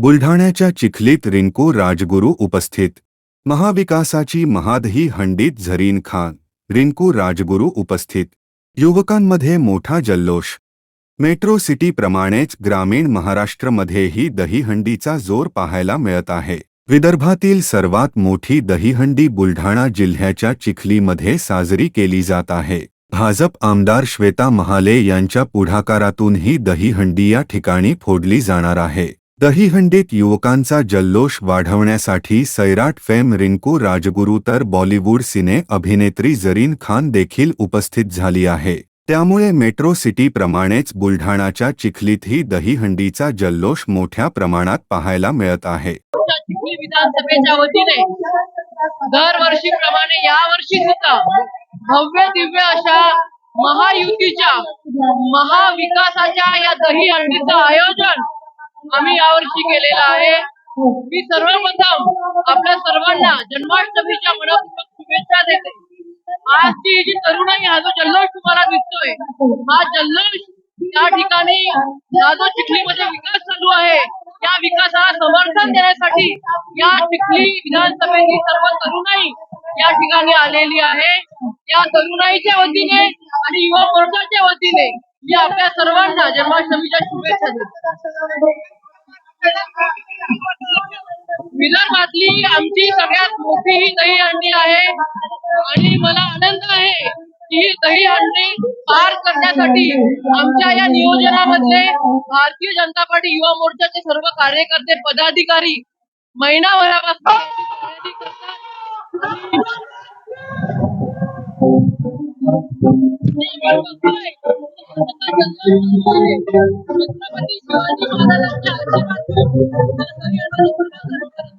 बुलढाण्याच्या चिखलीत रिंकू राजगुरू उपस्थित. महाविकासाची महादही हंडीत झरीन खान. रिंकू राजगुरू उपस्थित. युवकांमध्ये मोठा जल्लोष. मेट्रो सिटीप्रमाणेच ग्रामीण महाराष्ट्रमध्येही दहीहंडीचा ज़ोर पाहायला मिळत आहे. विदर्भातील सर्वात मोठी दहीहंडी बुलढाणा जिल्ह्याच्या चिखलीमध्ये साजरी केली जात आहे. भाजप आमदार श्वेता महाले यांच्या पुढाकारातून ही दहीहंडी या ठिकाणी फोडली जाणार आहे. दहीहंडीत युवकांचा जल्लोष वाढवण्यासाठी सैराट फेम रिंकू राजगुरू तर बॉलिवूड सिने अभिनेत्री जरीन खान देखील उपस्थित झाली आहे. त्यामुळे मेट्रो सिटीप्रमाणेच बुलढाणाच्या चिखलीतही दहीहंडीचा जल्लोष मोठ्या प्रमाणात पाहायला मिळत आहे. चिखली विधानसभेच्या वतीने दरवर्षीप्रमाणे यावर्षी सुद्धा भव्य दिव्य अशा महायुतीच्या महाविकासाच्या या दहीहंडीचं आयोजन आम्ही यावर्षी केलेला आहे. मी सर्वप्रथम आपल्या सर्वांना जन्माष्टमीच्या मनपूर्वक शुभेच्छा देते. आजची ही जी तरुणाई हा जो जल्लोष तुम्हाला दिसतोय हा जल्लोष त्या ठिकाणी दादो जो चिखलीमध्ये विकास चालू आहे. या विकासाला समर्थन देण्यासाठी या चिखली विधानसभेची सर्व तरुणाई या ठिकाणी आलेली आहे. या तरुणाईच्या वतीने आणि युवा मोर्चाच्या वतीने मी आपल्या सर्वांना जन्माष्टमीच्या शुभेच्छा देतो. विदर्भातली आमची सगळ्यात मोठी ही दहीहंडी आहे. आणि मला आनंद आहे की ही हंडी पार करण्यासाठी आमच्या या नियोजनामधले भारतीय जनता पार्टी युवा मोर्चाचे सर्व कार्यकर्ते पदाधिकारी महिनाभरापासून でも、お父さんは。